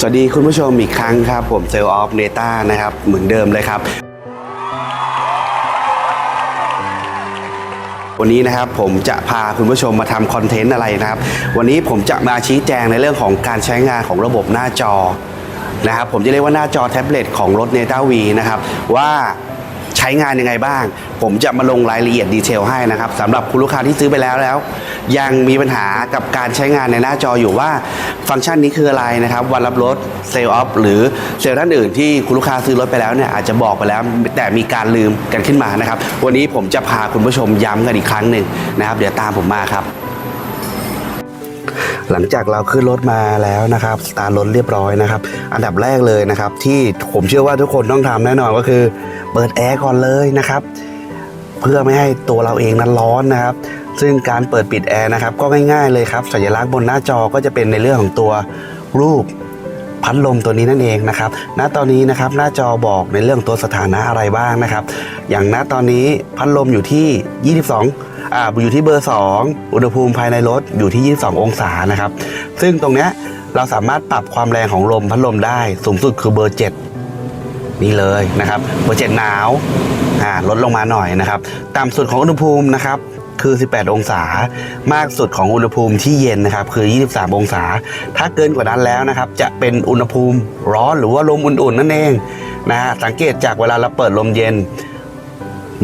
สวัสดีคุณผู้ชมอีกครั้งครับ ผมเซลล์ออฟเนต้านะครับ เหมือนเดิมเลยครับ วันนี้นะครับผมจะพาคุณผู้ชมมาทำคอนเทนต์อะไรนะครับ วันนี้ผมจะมาชี้แจงในเรื่องของการใช้งานของระบบหน้าจอนะครับผมจะเรียกว่าหน้าจอแท็บเล็ตของรถ n e t a V นะครับว่า ใช้งานยังไงบ้าง ผมจะมาลงรายละเอียดดีเทลให้นะครับสำหรับคุณลูกค้าที่ซื้อไปแล้วแล้ว ยังมีปัญหากับการใช้งานในหน้าจออยู่ว่าฟังก์ชันนี้คืออะไรนะครับ วันรับรถเซลล์ออฟหรือเซลล์ท่านอื่นที่คุณลูกค้าซื้อรถไปแล้วเนี่ยอาจจะบอกไปแล้ว แต่มีการลืมกันขึ้นมานะครับ วันนี้ผมจะพาคุณผู้ชมย้ำกันอีกครั้งหนึ่งนะครับ เดี๋ยวตามผมมาครับ หลังจากเราขึ้นรถมาแล้วนะครับสตาร์ทรถเรียบร้อยนะครับ อันดับแรกเลยนะครับ ที่ผมเชื่อว่าทุกคนต้องทำแน่นอนก็คือ เปิดแอร์ก่อนเลยนะครับ เพื่อไม่ให้ตัวเราเองนั้นร้อนนะครับ ซึ่งการเปิดปิดแอร์นะครับก็ง่ายๆเลยครับ สัญลักษณ์บนหน้าจอก็จะเป็นในเรื่องของตัวรูป พัดลมตัวนี้นั่นเองนะครับ ณ ตอนนี้นะครับหน้าจอบอกในเรื่องตัวสถานะอะไรบ้างนะครับ อย่างณตอนนี้พัดลมอยู่ที่ 22อ่าอยู่ที่เบอร์ 2 อุณหภูมิภายในรถอยู่ที่ 22 องศานะครับ ซึ่งตรงเนี้ยเราสามารถปรับความแรงของลมพัดลมได้สูงสุดคือเบอร์ 7 นี่เลยนะครับ เบอร์เจ็ดหนาวอ่าลดลงมาหน่อยนะครับ ต่ำสุดของอุณหภูมินะครับ คือ 18 องศามากสุดของอุณหภูมิที่เย็นนะครับคือ 23 องศา ถ้าเกินกว่านั้นแล้วนะครับจะเป็นอุณหภูมิร้อนหรือว่าลมอุ่นๆนั่นเองนะฮะสังเกตจากเวลาเราเปิดลมเย็น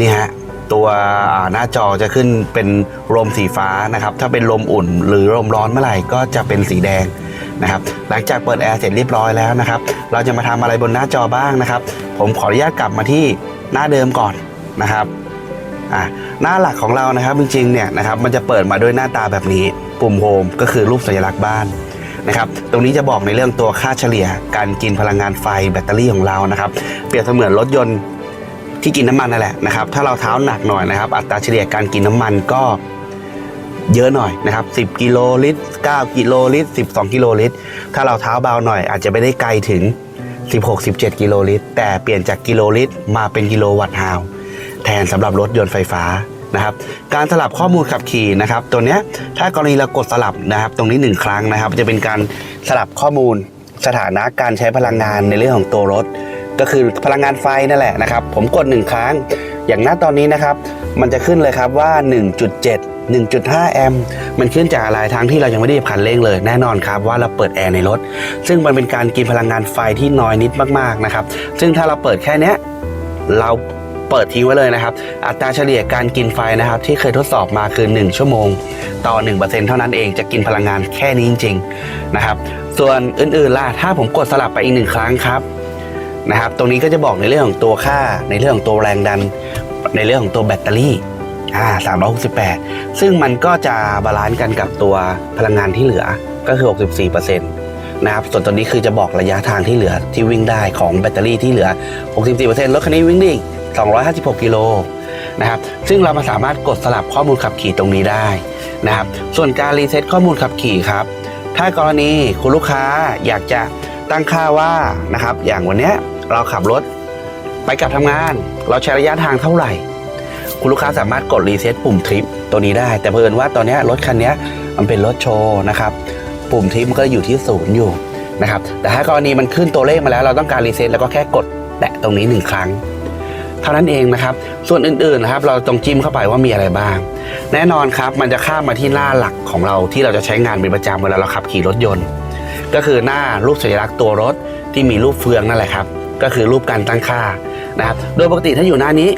นี่ฮะตัวหน้าจอจะขึ้นเป็นลมสีฟ้านะครับ ถ้าเป็นลมอุ่นหรือลมร้อนเมื่อไหร่ก็จะเป็นสีแดงนะครับ หลังจากเปิดแอร์เสร็จเรียบร้อยแล้วนะครับ เราจะมาทำอะไรบนหน้าจอบ้างนะครับ ผมขออนุญาตกลับมาที่หน้าเดิมก่อนนะครับอะ หน้าหลักของเรานะครับจริงๆเนี่ยนะครับมันจะเปิดมาด้วยหน้าตาแบบนี้ปุ่มโฮมก็คือรูปสัญลักษณ์บ้านนะครับตรงนี้จะบอกในเรื่องตัวค่าเฉลี่ย การกินพลังงานไฟแบตเตอรี่ของเรานะครับเปรียบเสมือนรถยนต์ที่กินน้ำมันนั่นแหละนะครับถ้าเราเท้าหนักหน่อยนะครับ อัตราเฉลี่ยการกินน้ำมันก็เยอะหน่อยนะครับ10 กิโลลิตร 9 กิโลลิตร 12 กิโลลิตร ถ้าเราเท้าเบาหน่อยอาจจะไม่ได้ไกลถึง 16 17 กิโลลิตร แต่เปลี่ยนจากกิโลลิตรมาเป็นกิโลวัตต์ฮาว แทนสำหรับรถยนต์ไฟฟ้านะครับการสลับข้อมูลขับขี่นะครับ ตัวเนี้ยถ้ากรณีเรากดสลับนะครับ ตรงนี้หนึ่งครั้งนะครับ จะเป็นการสลับข้อมูลสถานะการใช้พลังงานในเรื่องของตัวรถ ก็คือพลังงานไฟนั่นแหละนะครับ ผมกด 1 ครั้ง อย่างหน้าตอนนี้นะครับ มันจะขึ้นเลยครับว่า 1.7 1.5 แอมป์มันขึ้นจากอะไรทั้งที่เรายังไม่ได้เหยียบคันเร่งเลย แน่นอนครับว่าเราเปิดแอร์ในรถ ซึ่งมันเป็นการกินพลังงานไฟที่น้อยนิดมากๆนะครับ ซึ่งถ้าเราเปิดแค่นี้เรา เปิดทิ้งไว้เลยนะครับ อัตราเฉลี่ยการกินไฟนะครับ ที่เคยทดสอบมาคือ 1 ชั่วโมง ต่อ 1%เท่านั้นเองจะกินพลังงานแค่นี้จริงๆนะครับ ส่วนอื่นๆล่ะถ้าผมกดสลับไปอีกหนึ่งครั้งครับนะครับ ตรงนี้ก็จะบอกในเรื่องของตัวค่า ในเรื่องของตัวแรงดัน ในเรื่องของตัวแบตเตอรี่อ่า368 ซึ่งมันก็จะบาลานซ์กันกับตัวพลังงานที่เหลือก็คือ 64%นะครับส่วนตัวนี้คือจะบอกระยะทางที่เหลือที่วิ่งได้ของแบตเตอรี่ที่เหลือ 64%รถคันนี้วิ่งได้อีก 256 กิโลนะครับซึ่งเรามาสามารถกดสลับข้อมูลขับขี่ตรงนี้ได้นะครับส่วนการรีเซ็ตข้อมูลขับขี่ครับ ถ้ากรณีคุณลูกค้าอยากจะตั้งค่าว่านะครับอย่างวันนี้เราขับรถไปกลับทำงาน เราใช้ระยะทางเท่าไหร่ คุณลูกค้าสามารถกดรีเซ็ตปุ่มทริปตัวนี้ได้ แต่เพิ่นว่าตอนนี้รถคันนี้มันเป็นรถโชว์นะครับปุ่มทริปมันก็อยู่ที่ศูนย์อยู่นะครับแต่ถ้ากรณีมันขึ้นตัวเลขมาแล้วเราต้องการรีเซ็ตแล้วก็แค่กดแตะตรงนี้หนึ่งครั้ง เท่านั้นเองนะครับ ส่วนอื่นๆนะครับ เราต้องจิ้มเข้าไปว่ามีอะไรบ้าง แน่นอนครับ มันจะข้ามมาที่หน้าหลักของเราที่เราจะใช้งานเป็นประจำเวลาเราขับขี่รถยนต์ ก็คือหน้ารูปสัญลักษณ์ตัวรถที่มีรูปเฟืองนั่นแหละครับ ก็คือรูปการตั้งค่านะครับ โดยปกติถ้าอยู่หน้านี้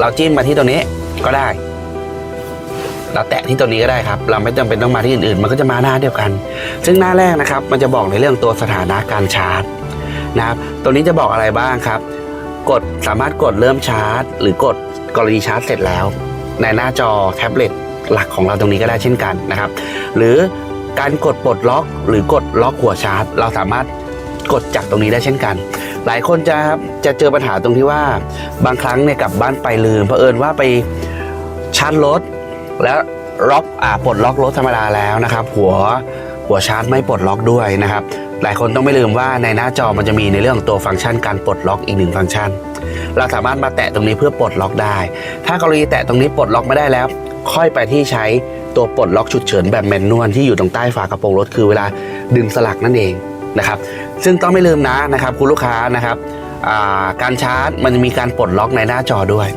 เราจิ้มมาที่ตัวนี้ก็ได้ เราแตะที่ตัวนี้ก็ได้ครับ เราไม่จำเป็นต้องมาที่อื่นๆ มันก็จะมาหน้าเดียวกัน ซึ่งหน้าแรกนะครับ มันจะบอกในเรื่องตัวสถานะการชาร์จนะครับ ตัวนี้จะบอกอะไรบ้างครับ กดสามารถกดเริ่มชาร์จ หรือกดกรณีชาร์จเสร็จแล้ว ในหน้าจอแท็บเล็ตหลักของเราตรงนี้ก็ได้เช่นกันนะครับ หรือการกดปลดล็อก หรือกดล็อกหัวชาร์จ เราสามารถกดจากตรงนี้ได้เช่นกัน หลายคนจะจะเจอปัญหาตรงที่ว่า บางครั้งเนี่ยกลับบ้านไปลืมเผอิญว่าไปชาร์จรถแล้วล็อกอ่าปลดล็อกรถธรรมดาแล้วนะครับ หัวหัวชาร์จไม่ปลดล็อกด้วยนะครับ หลายคนต้องไม่ลืมว่าในหน้าจอมันจะมีในเรื่องของตัวฟังก์ชันการปลดล็อกอีกหนึ่งฟังก์ชัน เราสามารถมาแตะตรงนี้เพื่อปลดล็อกได้ ถ้ากรณีแตะตรงนี้ปลดล็อกไม่ได้แล้ว ค่อยไปที่ใช้ตัวปลดล็อกฉุกเฉินแบบแมนนวลที่อยู่ตรงใต้ฝากระโปรงรถคือเวลาดึงสลักนั่นเองนะครับ ซึ่งต้องไม่ลืมนะนะครับคุณลูกค้านะครับการชาร์จมันจะมีการปลดล็อกในหน้าจอด้วย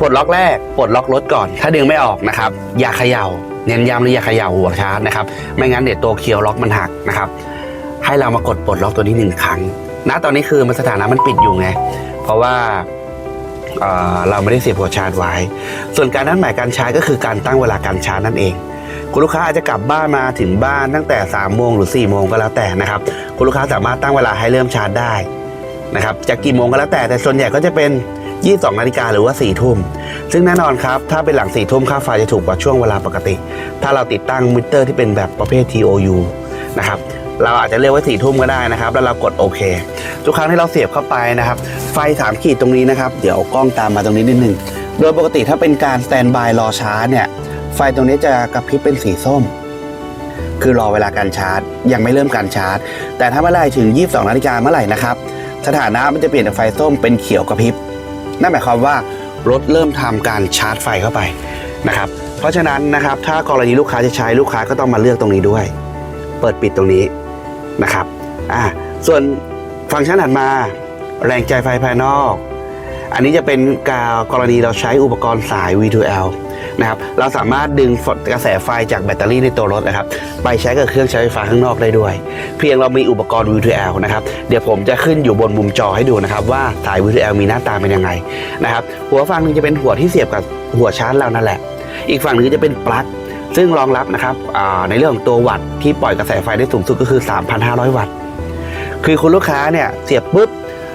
ปลดล็อกแรกปลดล็อกรถก่อน ถ้าดึงไม่ออกนะครับ อย่าเขย่า เน้นย้ำเลยอย่าเขย่าหัวชาร์จนะครับ ไม่งั้นเดี๋ยวตัวเคียวล็อกมันหักนะครับ ให้เรามากดปลดล็อกตัวนี้หนึ่งครั้งณตอนนี้คือมันสถานะมันปิดอยู่ไง เพราะว่าเเราไม่ได้เสียบหัวชาร์จไว้ ส่วนการนัดหมายการชาร์จก็คือการตั้งเวลาการชาร์จนั่นเอง คุณลูกค้าอาจจะกลับบ้านมาถึงบ้านตั้งแต่3ามโมงหรือ4ี่โมงก็แล้วแต่นะครับ คุณลูกค้าสามารถตั้งเวลาให้เริ่มชาร์จได้นะครับจะกี่โมงก็แล้วแต่แต่ส่วนใหญ่ก็จะเป็น 22นาฬิกาหรือว่า4ี่ทุ่ม ซึ่งแน่นอนครับ ถ้าเป็นหลัง4ี่ทุ่มค่าไฟจะถูกกว่าช่วงเวลาปกติ ถ้าเราติดตั้งมิเตอร์ที่เป็นแบบประเภท TOU นะครับเราอาจจะเรียกว่า4ี่ทุ่มก็ได้นะครับ แล้วเรากดโอเค ทุกครั้งที่เราเสียบเข้าไปนะครับ ไฟสามขีดตรงนี้นะครับ เดี๋ยวกล้องตามมาตรงนี้นิดนึง โดยปกติถ้าเป็นการสแตนบายรอชาร์จเนี่ย ไฟตรงนี้จะกระพริบเป็นสีส้ม คือรอเวลาการชาร์จ ยังไม่เริ่มการชาร์จ แต่ถ้าเมื่อไหร่ถึง 22นาฬิกาเมื่อไหร่นะครับ สถานะมันจะเปลี่ยนจากไฟส้มเป็นเขียวกระพริบ นั่นหมายความว่ารถเริ่มทำการชาร์จไฟเข้าไปนะครับเพราะฉะนั้นนะครับถ้ากรณีลูกค้าจะใช้ลูกค้าก็ต้องมาเลือกตรงนี้ด้วย เปิดปิดตรงนี้นะครับอ่าส่วนฟังก์ชันถัดมาแรงใจไฟภายนอก อันนี้จะเป็นการกรณีเราใช้อุปกรณ์สาย V2L นะครับเราสามารถดึงกระแสไฟจากแบตเตอรี่ในตัวรถนะครับไปใช้กับเครื่องใช้ไฟฟ้าข้างนอกได้ด้วย เพียงเรามีอุปกรณ์ V2L นะครับเดี๋ยวผมจะขึ้นอยู่บนมุมจอให้ดูนะครับว่าสาย V2L มีหน้าตาเป็นยังไงนะครับหัวฝั่งหนึงจะเป็นหัวที่เสียบกับหัวชาร์จเรานั่นแหละ อีกฝั่งหนึงจะเป็นปลั๊กซึ่งรองรับนะครับในเรื่องของตัววัตต์ที่ปล่อยกระแสไฟได้สูงสุดก็คือ 3,500 วัตต์ คือคุณลูกค้าเนี่ยเสียบปุ๊บ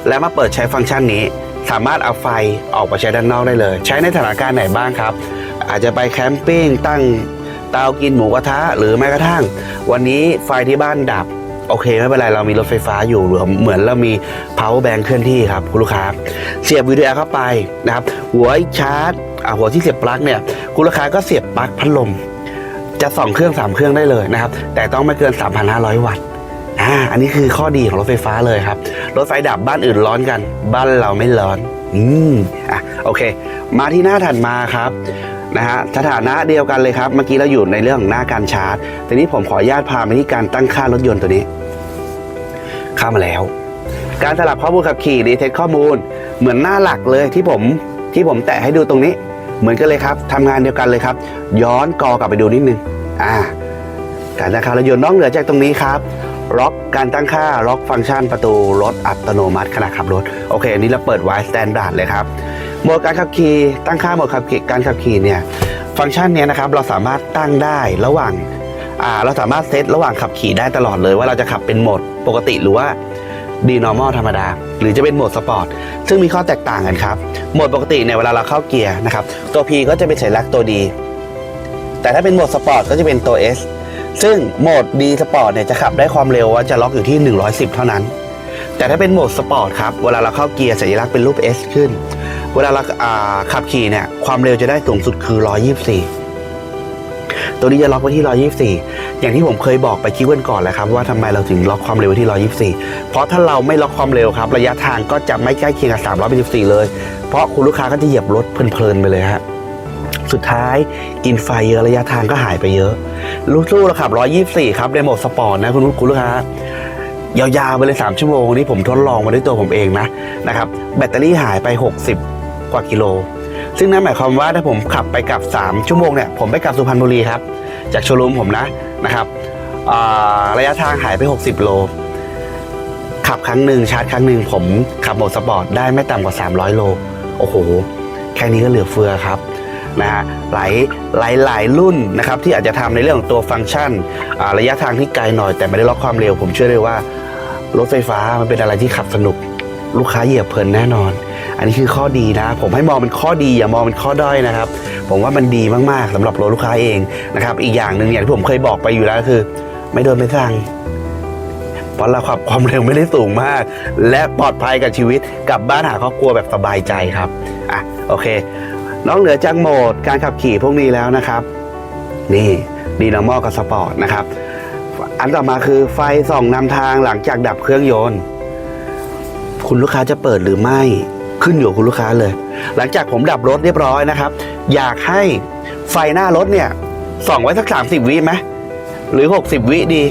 แล้วมาเปิดใช้ฟังก์ชันนี้ สามารถเอาไฟออกไปใช้ด้านนอกได้เลย ใช้ในสถานการณ์ไหนบ้างครับ อาจจะไปแคมปิ้งตั้งเตากินหมูกระทะ หรือแม้กระทั่ง วันนี้ไฟที่บ้านดับ โอเคไม่เป็นไรเรามีรถไฟฟ้าอยู่หรือเหมือนเรามี power bank เคลื่อนที่ครับคุณลูกค้า เสียบวิดีโอเข้าไปนะครับหัวชาร์จอ่าหัวที่เสียบปลั๊กเนี่ยคุณลูกค้าก็เสียบปลั๊กพัดลม จะสองเครื่องสามเครื่องได้เลยนะครับ แต่ต้องไม่เกิน 3,500 วัตต์อ่าอันนี้คือข้อดีของรถไฟฟ้าเลยครับ รถไฟดับบ้านอื่นร้อนกัน บ้านเราไม่ร้อน อืมอะโอเค มาที่หน้าถัดมาครับ นะฮะสถานะเดียวกันเลยครับ เมื่อกี้เราอยู่ในเรื่องของหน้าการชาร์จทีนี้ผมขออนุญาตพาไปที่การตั้งค่ารถยนต์ตัวนี้เข้ามาแล้ว การสลับข้อมูลขับขี่รีเทคข้อมูล เหมือนหน้าหลักเลยที่ผมที่ผมแตะให้ดูตรงนี้ เหมือนกันเลยครับทำงานเดียวกันเลยครับ ย้อนกอกลับไปดูนิดนึงอ่าการตั้งค่ารถยนต์นอกเหนือจากตรงนี้ครับล็อกการตั้งค่าล็อกฟังก์ชันประตูรถอัตโนมัติขณะขับรถ โอเคอันนี้เราเปิดไว้สแตนดาร์ดเลยครับ โหมดการขับขี่ตั้งค่าโหมดขับขี่การขับขี่เนี่ยฟังก์ชันเนี้ยนะครับเราสามารถตั้งได้ระหว่างอ่าเราสามารถเซตระหว่างขับขี่ได้ตลอดเลยว่าเราจะขับเป็นโหมดปกติหรือว่าดี normal ธรรมดา หรือจะเป็นโหมดสปอร์ตซึ่งมีข้อแตกต่างกันครับโหมดปกติเนี่ยเวลาเราเข้าเกียร์นะครับตัว P ก็จะเป็นสัญลักษณ์ตัว D แต่ถ้าเป็นโหมดสปอร์ตก็จะเป็นตัว S ซึ่งโหมด D สปอร์ตเนี่ยจะขับได้ความเร็วว่าจะล็อกอยู่ที่ 110 เท่านั้น แต่ถ้าเป็นโหมดสปอร์ตครับเวลาเราเข้าเกียร์สัญลักษณ์เป็นรูป S ขึ้น เวลาเราขับขี่เนี่ยความเร็วจะได้สูงสุดคือ 124 ตัวนี้จะล็อกไว้ที่ 124 อย่างที่ผมเคยบอกไปคลิปวันก่อนแล้วครับว่าทำไมเราถึงล็อกความเร็วไว้ที่ 124 เพราะถ้าเราไม่ล็อกความเร็วครับ ระยะทางก็จะไม่ใกล้เคียงกับ314 เลย เพราะคุณลูกค้าก็จะเหยียบรถเพลินๆไปเลยฮะสุดท้ายกินไฟเยอะระยะทางก็หายไปเยอะลูกสู้เราขับ 124 ครับในโหมดสปอร์ตนะคุณคุณลูกค้ายาวๆไปเลย 3 ชั่วโมงนี่ผมทดลองมาด้วยตัวผมเองนะนะครับ แบตเตอรี่หายไป 60 กว่ากิโล ซึ่งนั่นหมายความว่าถ้าผมขับไปกับ 3 ชั่วโมงเนี่ยผมไปกลับสุพรรณบุรีครับ จากโชว์รูมผมนะนะครับระยะทางหายไป 60 โล ขับครั้งหนึ่งชาร์จครั้งหนึ่งผมขับโหมดสปอร์ตได้ไม่ต่ำกว่า 300 โล โอ้โห แค่นี้ก็เหลือเฟือครับนะฮะหลายหลายหลายรุ่นนะครับที่อาจจะทำในเรื่องของตัวฟังก์ชันระยะทางที่ไกลหน่อยแต่ไม่ได้ล็อกความเร็ว ผมเชื่อเลยว่ารถไฟฟ้ามันเป็นอะไรที่ขับสนุก ลูกค้าเหยียบเพลินแน่นอน อันนี้คือข้อดีนะ ผมให้มองเป็นข้อดีอย่ามองเป็นข้อด้อยนะครับ ผมว่ามันดีมากๆสำหรับรถลูกค้าเองนะครับ อีกอย่างหนึ่งอย่างที่ผมเคยบอกไปอยู่แล้วก็คือ ไม่โดนไม่สั่งเพราะเราขับความเร็วไม่ได้สูงมาก และปลอดภัยกับชีวิตกลับบ้านหาครอบครัวแบบสบายใจครับอะโอเคนอกเหนือจากโหมดการขับขี่พวกนี้แล้วนะครับ นี่ดีนอร์มอกับสปอร์ตนะครับ อันต่อมาคือไฟส่องนำทางหลังจากดับเครื่องยนต์ คุณลูกค้าจะเปิดหรือไม่ ขึ้นอยู่กับคุณลูกค้าเลย หลังจากผมดับรถเรียบร้อยนะครับ อยากให้ไฟหน้ารถเนี่ยส่องไว้สัก 30 วิไหมหรือ 60 วิดี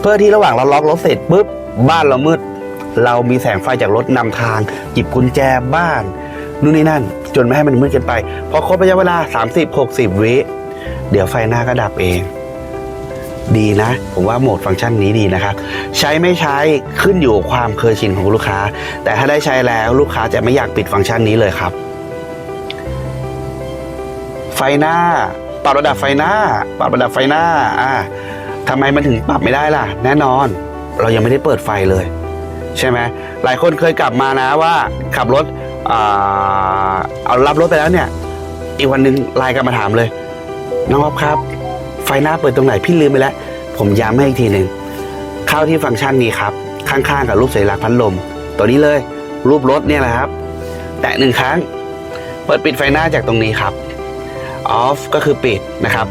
เพื่อที่ระหว่างเราล็อกรถเสร็จปุ๊บบ้านเรามืด เรามีแสงไฟจากรถนำทางหยิบกุญแจบ้านนู่นนี่นั่น จนไม่ให้มันมืดเกินไปพอครบระยะเวลา 30 60 วิเดี๋ยวไฟหน้าก็ดับเอง ดีนะ ผมว่าโหมดฟังก์ชันนี้ดีนะครับ ใช้ไม่ใช้ขึ้นอยู่ความเคยชินของลูกค้า แต่ถ้าได้ใช้แล้วลูกค้าจะไม่อยากปิดฟังก์ชันนี้เลยครับ ไฟหน้า ปรับระดับไฟหน้า ปรับระดับไฟหน้าอ่าทำไมมันถึงปรับไม่ได้ล่ะ แน่นอน เรายังไม่ได้เปิดไฟเลย ใช่ไหมหลายคนเคยกลับมานะว่าขับรถเอารับรถไปแล้วเนี่ย อีกวันหนึ่งไลน์กลับมาถามเลย น้องอ๊อฟครับ ไฟหน้าเปิดตรงไหนพี่ลืมไปแล้ว ผมย้ำให้อีกทีหนึ่งเข้าที่ฟังก์ชันนี้ครับ ข้างๆกับรูปสัญลักษณ์พัดลม ตัวนี้เลย รูปรถเนี่ยแหละครับ แตะหนึ่งครั้ง เปิดปิดไฟหน้าจากตรงนี้ครับ off ก็คือปิดนะครับ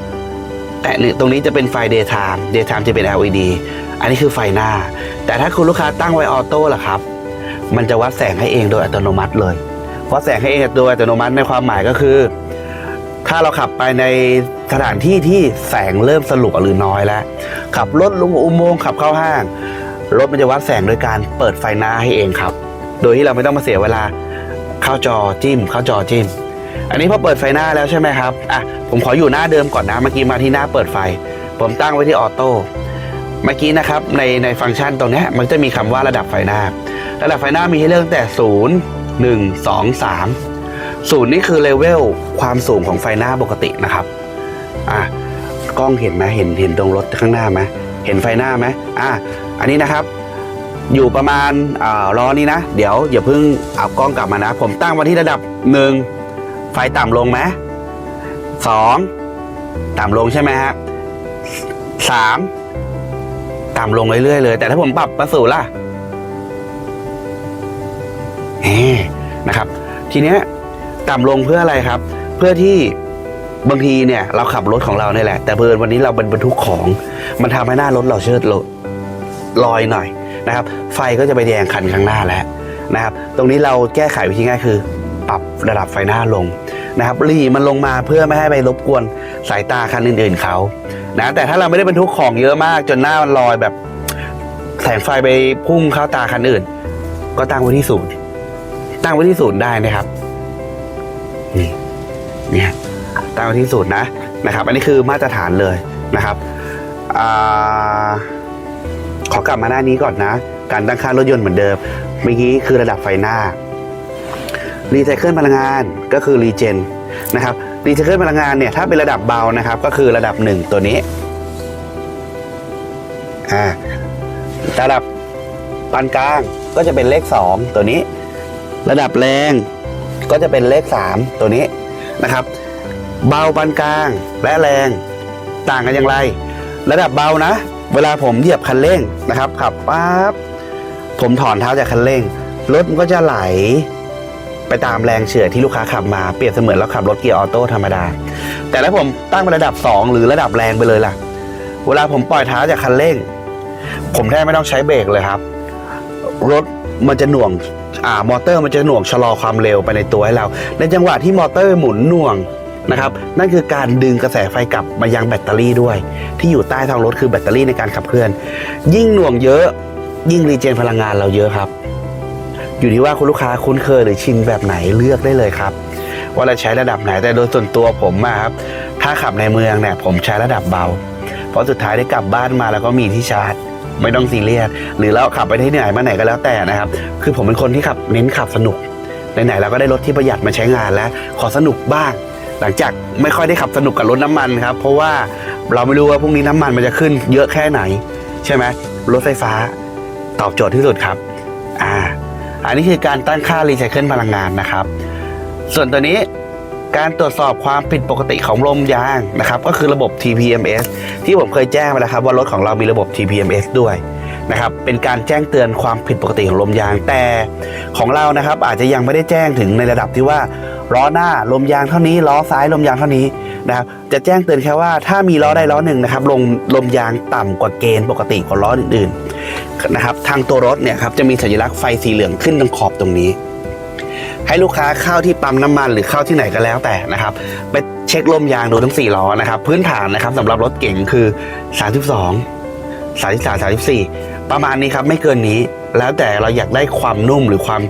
แตะหนึ่งตรงนี้จะเป็นไฟ daytime daytime จะเป็น LED อันนี้คือไฟหน้า แต่ถ้าคุณลูกค้าตั้งไว้ออโต้ล่ะครับ มันจะวัดแสงให้เองโดยอัตโนมัติเลยวัดแสงให้เองโดยอัตโนมัติในความหมายก็คือ ถ้าเราขับไปใน สถานที่ที่แสงเริ่มสลัวหรือน้อยแล้ว ขับรถลงอุโมงค์ขับเข้าห้าง รถมันจะวัดแสงโดยการเปิดไฟหน้าให้เองครับ โดยที่เราไม่ต้องมาเสียเวลาเข้าจอจิ้ม เข้าจอจิ้ม อันนี้พอเปิดไฟหน้าแล้วใช่ไหมครับอะผมขออยู่หน้าเดิมก่อนนะเมื่อกี้มาที่หน้าเปิดไฟ ผมตั้งไว้ที่ออโต้เมื่อกี้นะครับในในฟังก์ชันตรงนี้มันจะมีคำว่าระดับไฟหน้า ระดับไฟหน้ามีให้เลือกตั้งแต่ 0 1 2 3 0 นี่คือเลเวลความสูงของไฟหน้าปกตินะครับ อะกล้องเห็นไหมเห็นเห็นตรงรถข้างหน้าไหมเห็นไฟหน้าไหมอะอันนี้นะครับ อยู่ประมาณอ่าล้อนี้นะ เดี๋ยวอย่าเพิ่งเอากล้องกลับมานะ ผมตั้งมาที่ระดับหนึ่งไฟต่ำลงไหมสองต่ำลงใช่ไหมฮะสามต่ำลงเรื่อยๆเลย แต่ถ้าผมปรับประสูล่ะเฮ้นะครับ ทีเนี้ยต่ำลงเพื่ออะไรครับ เพื่อที่ บางทีเนี่ยเราขับรถของเราเนี่ยแหละ แต่เพิ่นวันนี้เราบรรทุกของ มันทำให้หน้ารถเราเชิดลอยหน่อยนะครับ ไฟก็จะไปแยงคันข้างหน้าแล้วนะครับ ตรงนี้เราแก้ไขวิธีง่ายคือ ปรับระดับไฟหน้าลงนะครับรีมันลงมาเพื่อไม่ให้ไปรบกวนสายตาคันอื่นๆเขานะแต่ถ้าเราไม่ได้บรรทุกของเยอะมากจนหน้ามันลอยแบบแสงไฟไปพุ่งเข้าตาคันอื่น ก็ตั้งไว้ที่ศูนย์ตั้งไว้ที่ศูนย์ได้นะครับนี่เนี่ย ตั้งไว้ที่ศูนย์นะนะครับ อันนี้คือมาตรฐานเลยนะครับอขอกลับมาหน้านี้ก่อนนะ การตั้งค่ารถยนต์เหมือนเดิมเมื่อกี้คือระดับไฟหน้ารีไซเคิลพลังงานก็คือรีเจนนะครับรีไซเคิลพลังงานเนี่ยถ้าเป็นระดับเบานะครับ ก็คือระดับหนึ่งตัวนี้อ่าระดับปานกลางก็จะเป็นเลข 2 ตัวนี้ ระดับแรงก็จะเป็นเลข 3 ตัวนี้นะครับ เบาปานกลาง และแรง ต่างกันอย่างไร ระดับเบานะ เวลาผมเหยียบคันเร่งนะครับขับปั๊บผมถอนเท้าจากคันเร่งรถมันก็จะไหล ไปตามแรงเฉื่อยที่ลูกค้าขับมาเปรียบเสมือนเราขับรถเกียร์ออโต้ธรรมดา แต่ถ้าผมตั้งเป็นระดับ 2 หรือระดับแรงไปเลยล่ะ เวลาผมปล่อยเท้าจากคันเร่ง ผมแทบไม่ต้องใช้เบรกเลยครับ รถมันจะหน่วงอ่ามอเตอร์มันจะหน่วงชะลอความเร็วไปในตัวให้เรา ในจังหวะที่มอเตอร์หมุนหน่วง นะครับนั่นคือการดึงกระแสไฟกลับมายังแบตเตอรี่ด้วย ที่อยู่ใต้ท้องรถคือแบตเตอรี่ในการขับเคลื่อน ยิ่งหน่วงเยอะ ยิ่งรีเจนพลังงานเราเยอะครับ อยู่ที่ว่าคุณลูกค้าคุ้นเคยหรือชินแบบไหนเลือกได้เลยครับ ว่าเราใช้ระดับไหนแต่โดยส่วนตัวผมอะครับถ้าขับในเมืองเนี่ยผมใช้ระดับเบา เพราะสุดท้ายได้กลับบ้านมาแล้วก็มีที่ชาร์จไม่ต้องซีเรียสหรือเราขับไปที่ไหนมาไหนก็แล้วแต่นะครับ คือผมเป็นคนที่ขับเน้นขับสนุกไหนๆเราก็ได้รถที่ประหยัดมาใช้งานแล้ว ขอสนุกบ้าง หลังจากไม่ค่อยได้ขับสนุกกับรถน้ำมันครับ เพราะว่าเราไม่รู้ว่าพรุ่งนี้น้ำมันมันจะขึ้นเยอะแค่ไหน ใช่ไหมรถไฟฟ้าตอบโจทย์ที่สุดครับอ่าอันนี้คือการตั้งค่ารีไซเคิลพลังงานนะครับ ส่วนตัวนี้การตรวจสอบความผิดปกติของลมยางนะครับ ก็คือระบบ TPMS ที่ผมเคยแจ้งไปแล้วครับ ว่ารถของเรามีระบบ TPMS ด้วยนะครับ เป็นการแจ้งเตือนความผิดปกติของลมยางแต่ของเรานะครับ อาจจะยังไม่ได้แจ้งถึงในระดับที่ว่า ล้อหน้าลมยางเท่านี้ล้อซ้ายลมยางเท่านี้นะครับจะแจ้งเตือนแค่ว่าถ้ามีล้อใดล้อหนึ่งนะครับลมลมยางต่ำกว่าเกณฑ์ปกติของล้ออื่นๆนะครับทางตัวรถเนี่ยครับจะมีสัญลักษณ์ไฟสีเหลืองขึ้นตรงขอบตรงนี้ ให้ลูกค้าเข้าที่ปั๊มน้ำมันหรือเข้าที่ไหนก็แล้วแต่นะครับไปเช็คลมยางดูทั้ง4ล้อนะครับพื้นฐานนะครับสำหรับรถเก๋งคือ 32 33 34 ประมาณนี้ครับไม่เกินนี้ แล้วแต่เราอยากได้ความนุ่มหรือความ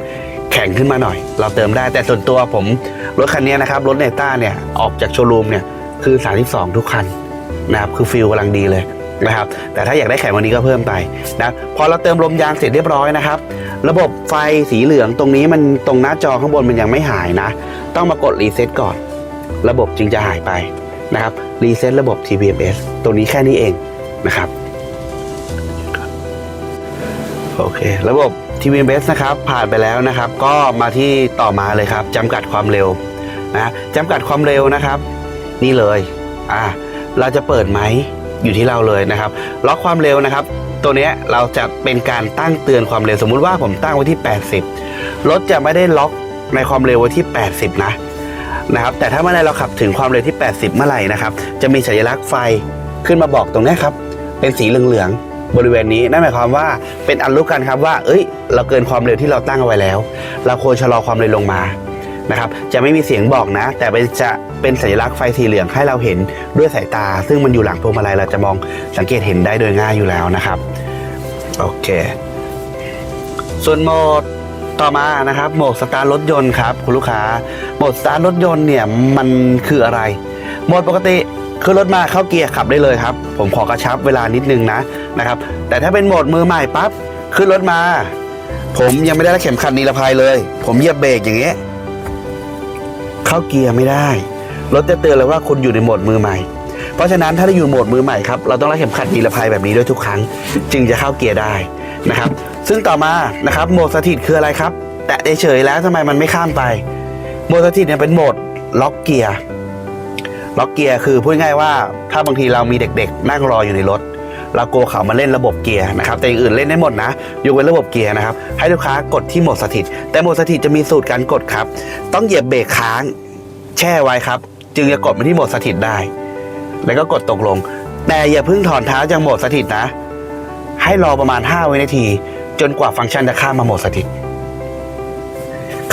แข็งขึ้นมาหน่อย เราเติมได้แต่ส่วนตัวผมรถคันนี้นะครับรถเนต้าเนี่ยออกจากโชว์รูมเนี่ยคือ 32 ทุกคันนะครับคือฟิลกำลังดีเลยนะครับแต่ถ้าอยากได้แข็งวันนี้ก็เพิ่มไปนะพอเราเติมลมยางเสร็จเรียบร้อยนะครับ ระบบไฟสีเหลืองตรงนี้มันตรงหน้าจอข้างบนมันยังไม่หายนะ ต้องมากดรีเซ็ตก่อน ระบบจึงจะหายไปนะครับรีเซ็ตระบบ TPMS ตรงนี้แค่นี้เองนะครับโอเค ระบบ TPMS นะครับผ่านไปแล้วนะครับ ก็มาที่ต่อมาเลยครับจำกัดความเร็วนะจำกัดความเร็วนะครับ นี่เลยอ่าเราจะเปิดไหมอยู่ที่เราเลยนะครับล็อกความเร็วนะครับ ตัวเนี้ยเราจะเป็นการตั้งเตือนความเร็วสมมุติว่าผมตั้งไว้ที่ 80 รถจะไม่ได้ล็อกในความเร็วไว้ที่ 80 นะนะครับแต่ถ้าเมื่อไรเราขับถึงความเร็วที่ 80 เมื่อไหร่นะครับ จะมีสัญลักษณ์ไฟขึ้นมาบอกตรงนี้ครับ เป็นสีเหลืองๆ บริเวณนี้นั่นหมายความว่าเป็นอันรู้กันครับว่า เอ้ย เราเกินความเร็วที่เราตั้งเอาไว้แล้ว เราควรชะลอความเร็วลงมานะครับจะไม่มีเสียงบอกนะ แต่เป็นจะเป็นสัญลักษณ์ไฟสีเหลืองให้เราเห็นด้วยสายตา ซึ่งมันอยู่หลังพวงมาลัยเราจะมองสังเกตเห็นได้โดยง่ายอยู่แล้วนะครับโอเค ส่วนโหมดต่อมานะครับ โหมดสตาร์รถยนต์ครับคุณลูกค้าโหมดสตาร์รถยนต์เนี่ยมันคืออะไร โหมดปกติ คือรถมาเข้าเกียร์ขับได้เลยครับ ผมขอกระชับเวลานิดนึงนะนะครับ แต่ถ้าเป็นโหมดมือใหม่ปั๊บขึ้นรถมา ผมยังไม่ได้เข็มขัดนิรภัยเลย ผมเหยียบเบรกอย่างเงี้ยเข้าเกียร์ไม่ได้รถจะเตือนเลยว่าคุณอยู่ในโหมดมือใหม่ เพราะฉะนั้นถ้าเราอยู่โหมดมือใหม่ครับเราต้องรัดเข็มขัดนิรภัยแบบนี้ด้วยทุกครั้ง จึงจะเข้าเกียร์ได้นะครับ ซึ่งต่อมานะครับโหมดสถิตคืออะไรครับ แตะเฉยแล้วทำไมมันไม่ข้ามไปโหมดสถิตเนี่ยเป็นโหมดล็อกเกียร์ ล็อกเกียร์คือพูดง่ายว่าถ้าบางทีเรามีเด็กๆ นั่งรออยู่ในรถ เราโกลัวเขามาเล่นระบบเกียร์นะครับ แต่อื่นเล่นได้หมดนะยกเว้นระบบเกียร์นะครับ ให้ลูกค้ากดที่โหมดสถิต แต่โหมดสถิตจะมีสูตรการกดครับ ต้องเหยียบเบรกค้างแช่ไว้ครับ จึงจะกดไปที่โหมดสถิตได้ แล้วก็กดตกลง แต่อย่าเพิ่งถอนเท้าจากโหมดสถิตนะ ให้รอประมาณ5วินาที จนกว่าฟังก์ชันจะข้ามมาโหมดสถิต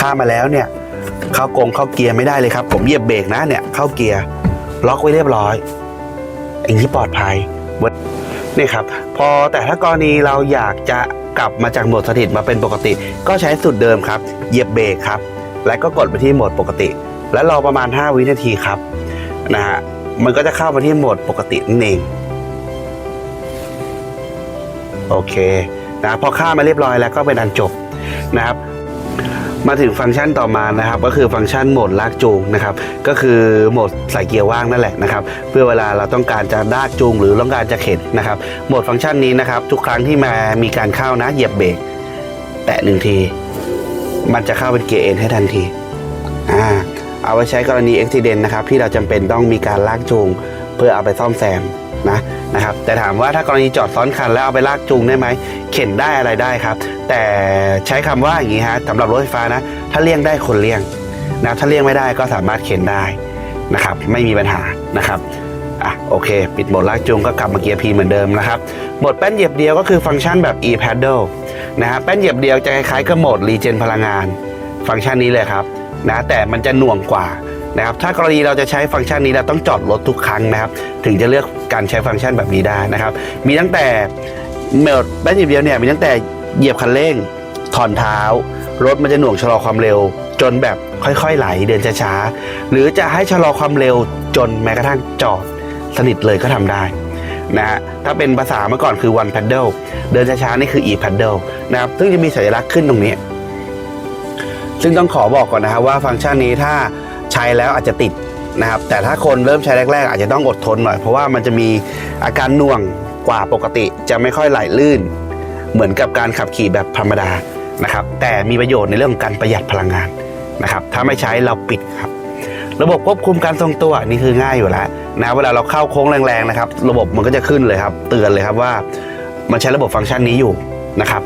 ข้ามมาแล้วเนี่ยเข้ากงเข้าเกียร์ไม่ได้เลยครับ ผมเหยียบเบรกนะเนี่ยเข้าเกียร์ ล็อกไว้เรียบร้อย อย่างนี้ปลอดภัยนี่ครับ พอแต่ถ้ากรณีเราอยากจะกลับมาจากโหมดสถิตมาเป็นปกติ ก็ใช้สูตรเดิมครับ เหยียบเบรกครับ และก็กดไปที่โหมดปกติ และรอประมาณ 5 วินาทีครับนะฮะมันก็จะเข้ามาที่โหมดปกตินั่นเองโอเคนะพอข้ามมาเรียบร้อยแล้วก็เป็นอันจบนะครับ มาถึงฟังก์ชันต่อมานะครับก็คือฟังก์ชันโหมดลากจูงนะครับก็คือโหมดใส่เกียร์ว่างนั่นแหละนะครับเพื่อเวลาเราต้องการจะลากจูง หรือต้องการจะเข็นนะครับโหมดฟังก์ชันนี้นะครับทุกครั้งที่มามีการเข้านะเหยียบเบรกแตะหนึ่งที มันจะเข้าเป็นเกียร์เอ็นให้ทันทีอ่าเอาไว้ใช้กรณีอุบิเหตุนะครับที่เราจำเป็นต้องมีการลากจูง เพื่อเอาไปซ่อมแซมนะนะครับแต่ถามว่าถ้ากรณีจอดซ้อนคันแล้วเอาไปลากจูงได้ไหมเข็นได้อะไรได้ครับ แต่ใช้คำว่าอย่างนี้ฮะสำหรับรถไฟฟ้านะ ถ้าเลี่ยงได้คนเลี่ยงนะถ้าเลี่ยงไม่ได้ก็สามารถเข็นได้นะครับ ไม่มีปัญหานะครับอะโอเค ปิดโหมดลากจูงก็กลับมาเกียร์ P เหมือนเดิมนะครับโหมดแป้นเหยียบเดียวก็คือฟังก์ชันแบบ e paddle นะฮะแป้นเหยียบเดียวจะคล้ายๆกับโหมดรีเจนพลังงาน ฟังก์ชันนี้เลยครับนะแต่มันจะหน่วงกว่านะครับถ้ากรณีเราจะใช้ฟังก์ชันนี้เราต้องจอดรถทุกครั้งนะครับ ถึงจะเลือกการใช้ฟังก์ชันแบบนี้ได้นะครับ มีตั้งแต่โหมดแป้นเหยียบเดียวเนี่ยมีตั้งแต่ เหยียบคันเร่ง ถอนเท้า รถมันจะหน่วงชะลอความเร็ว จนแบบค่อยๆไหลเดินช้าๆ หรือจะให้ชะลอความเร็วจนแม้กระทั่งจอดสนิทเลยก็ทำได้นะฮะถ้าเป็นภาษาเมื่อก่อนคือ one paddle เดินช้าๆนี่คือ e paddle นะครับซึ่งจะมีสัญลักษณ์ขึ้นตรงนี้ ซึ่งต้องขอบอกก่อนนะครับว่าฟังก์ชันนี้ถ้าใช้แล้วอาจจะติดนะครับแต่ถ้าคนเริ่มใช้แรก ๆ อาจจะต้องอดทนหน่อย เพราะว่ามันจะมีอาการน่วงกว่าปกติจะไม่ค่อยไหลลื่น เหมือนกับการขับขี่แบบธรรมดานะครับ แต่มีประโยชน์ในเรื่องการประหยัดพลังงานนะครับ ถ้าไม่ใช้เราปิดครับ ระบบควบคุมการทรงตัวนี่คือง่ายอยู่แล้วนะเวลาเราเข้าโค้งแรงๆนะครับ ระบบมันก็จะขึ้นเลยครับ เตือนเลยครับว่า มันใช้ระบบฟังก์ชันนี้อยู่นะครับ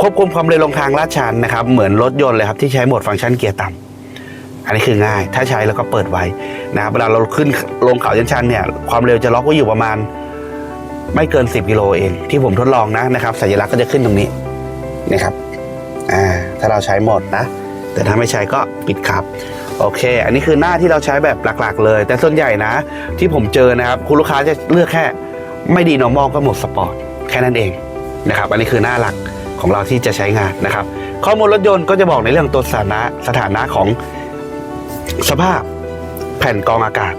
ควบคุมความเร็วลงทางลาดชันนะครับ เหมือนรถยนต์เลยครับที่ใช้โหมดฟังก์ชันเกียร์ต่ำอันนี้คือง่าย ถ้าใช้แล้วก็เปิดไว้นะครับเวลาเราขึ้นลงเขาชันๆเนี่ยความเร็วจะล็อกไว้อยู่ประมาณ ไม่เกิน 10กิโลเอง ที่ผมทดลองนะนะครับ สัญลักษณ์ก็จะขึ้นตรงนี้นะครับอ่าถ้าเราใช้หมดนะ แต่ถ้าไม่ใช้ก็ปิดครับโอเค อันนี้คือหน้าที่เราใช้แบบหลักๆ เลย แต่ส่วนใหญ่นะ ที่ผมเจอนะครับ คุณลูกค้าจะเลือกแค่ ไม่ดี normal ก็หมดสปอร์ตแค่นั้นเองนะครับ อันนี้คือหน้าหลักของเราที่จะใช้งานนะครับ ข้อมูลรถยนต์ก็จะบอกในเรื่องตัวสถานะสถานะของสภาพแผ่นกองอากาศ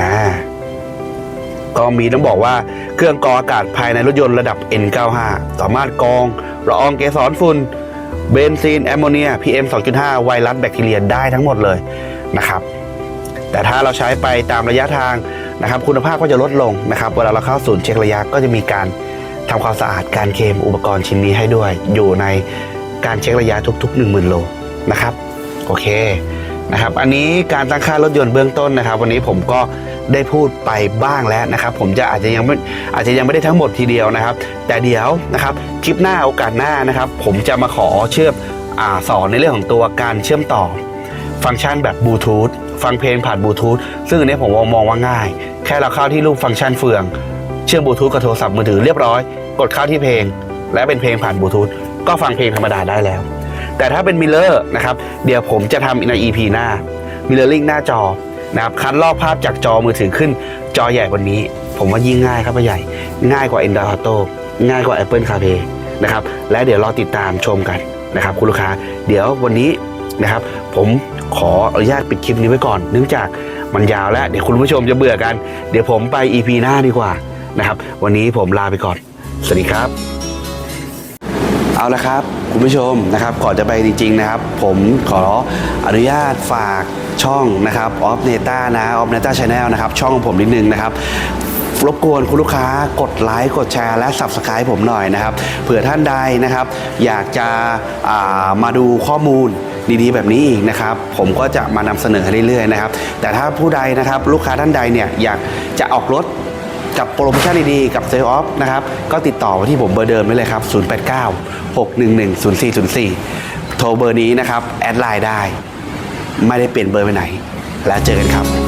อ่า ก็มีต้องบอกว่าเครื่องกรองอากาศภายในรถยนต์ระดับ N95 สามารถกรองละอองเกสรฝุ่นเบนซีนแอมโมเนีย PM 2.5 ไวรัสแบคทีเรียได้ทั้งหมดเลยนะครับ แต่ถ้าเราใช้ไปตามระยะทางนะครับคุณภาพก็จะลดลงนะครับเวลาเราเข้าศูนย์เช็คระยะก็จะมีการทำความสะอาดการเคลมอุปกรณ์ชิ้นนี้ให้ด้วย อยู่ในการเช็คระยะทุก ๆ 1 0,000 โลนะครับ โอเคนะครับ อันนี้การตั้งค่ารถยนต์เบื้องต้นนะครับ วันนี้ผมก็ ได้พูดไปบ้างแล้วนะครับ ผมจะอาจจะยังไม่อาจจะยังไม่ได้ทั้งหมดทีเดียวนะครับ แต่เดี๋ยวนะครับคลิปหน้าโอกาสหน้านะครับ ผมจะมาขอเชื่อมอสอนในเรื่องของตัวการเชื่อมต่อ ฟังก์ชันแบบบลูทูธฟังเพลงผ่านบลูทูธซึ่งอันนี้ผมมองว่าง่าย แค่เราเข้าที่รูปฟังก์ชันเฟือง เชื่อมบลูทูธกับโทรศัพท์มือถือเรียบร้อย กดเข้าที่เพลง และเป็นเพลงผ่านบลูทูธก็ฟังเพลงธรรมดาได้แล้ว แต่ถ้าเป็นมิเลอร์นะครับเดี๋ยวผมจะทำใน EP หน้ามิเลอร์ลิงหน้าจอ นะครับคัดลอกภาพจากจอมือถือขึ้นจอใหญ่กว่านี้ ผมว่ายิ่งง่ายครับพ่อใหญ่ ง่ายกว่า Android Auto ง่ายกว่า Apple CarPlay นะครับและเดี๋ยวรอติดตามชมกันนะครับคุณลูกค้าเดี๋ยววันนี้นะครับผมขออนุญาตปิดคลิปนี้ไว้ก่อน เนื่องจากมันยาวแล้ว เดี๋ยวคุณผู้ชมจะเบื่อกัน เดี๋ยวผมไป EP หน้าดีกว่านะครับ วันนี้ผมลาไปก่อน สวัสดีครับ เอาละครับ คุณผู้ชมนะครับ ก่อนจะไปจริงๆนะครับ ผมขออนุญาตฝากช่องนะครับออฟเนต้านะออฟเนต้าชาแนลนะครับ ช่องของผมนิดนึงนะครับรบกวนคุณลูกค้ากดไลค์กดแชร์และ Subscribe ผมหน่อยนะครับเผื่อท่านใดนะครับ อยากจะามาดูข้อมูลดีๆ แบบนี้อีกนะครับ ผมก็จะมานำเสนอให้เรื่อยๆนะครับ แต่ถ้าผู้ใดนะครับ ลูกค้าท่านใดเนี่ยอยากจะออกรถ กับโปรโมชั่นดีๆ กับเซลออฟนะครับ ก็ติดต่อมาที่ผมเบอร์เดิมได้เลยครับ 089 611 0404 โทรเบอร์นี้นะครับ แอดไลน์ได้ ไม่ได้เปลี่ยนเบอร์ไปไหน แล้วเจอกันครับ